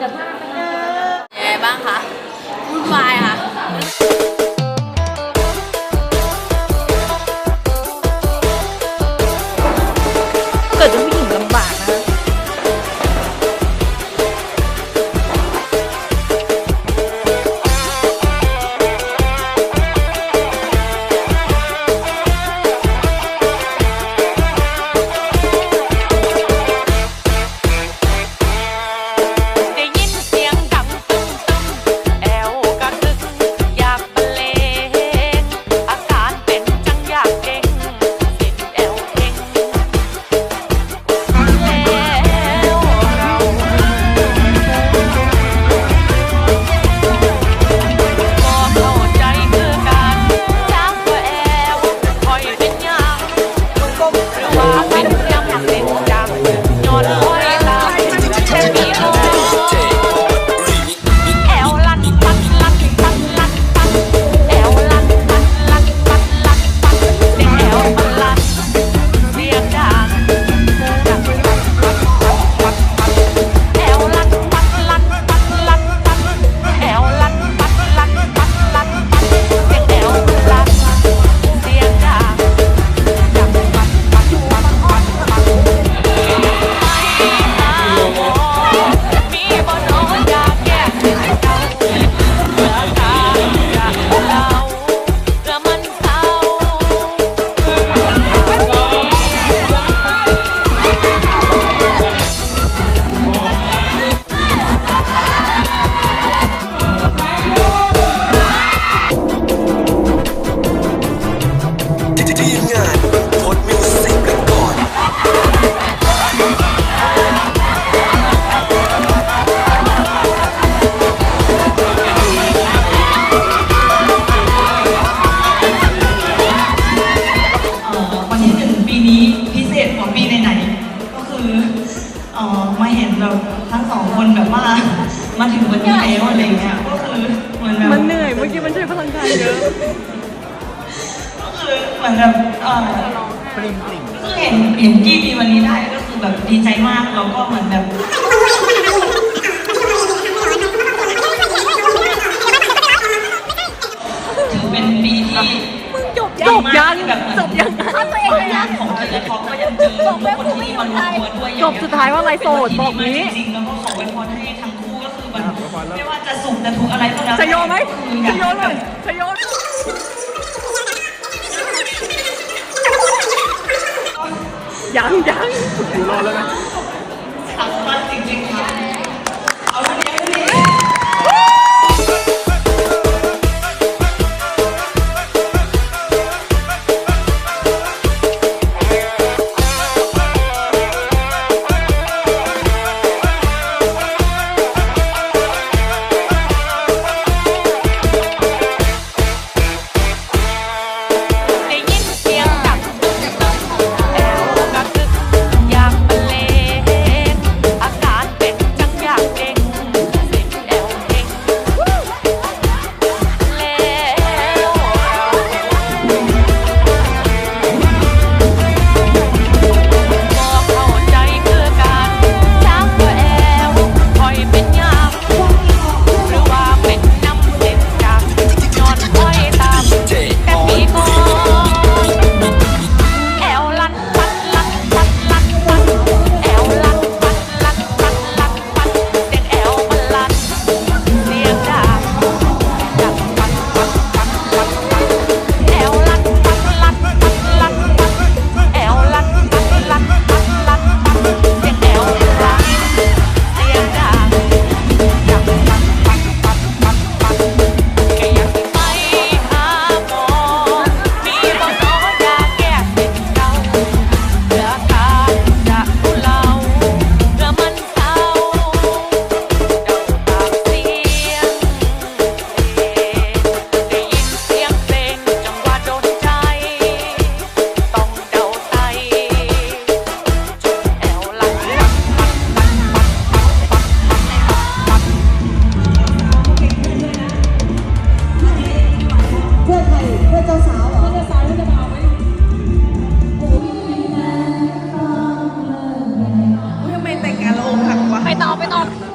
Gracias. ว่ามาถึงวันนี้แล้วอะไรเงี้ยก็คือเหมือนแบบมันเหนื่อยเมื่อกี้มันใช้พลังกายเยอะก็คือเหมือนแบบเอ่อปริมปริมคือเห็นเห็นกี้มีวันนี้ได้ก็คือแบบดีใจมากแล้วก็เหมือนแบบ จบยังแบบจบยังถ้าตัวเองงานของทีละท็อปก็ยังเจอคนที่มารวมตัวด้วยจบสุดท้ายว่าอะไรโสดบอกนี้จริงๆแล้วก็ขออวยพรให้ทั้งคู่ก็คือแบบไม่ว่าจะสุขจะทุกข์อะไรก็แล้วชโยไหมคืออชยากโยเลยชโยยังยังรักมากจริงๆค่ะ ต่อไปต่อ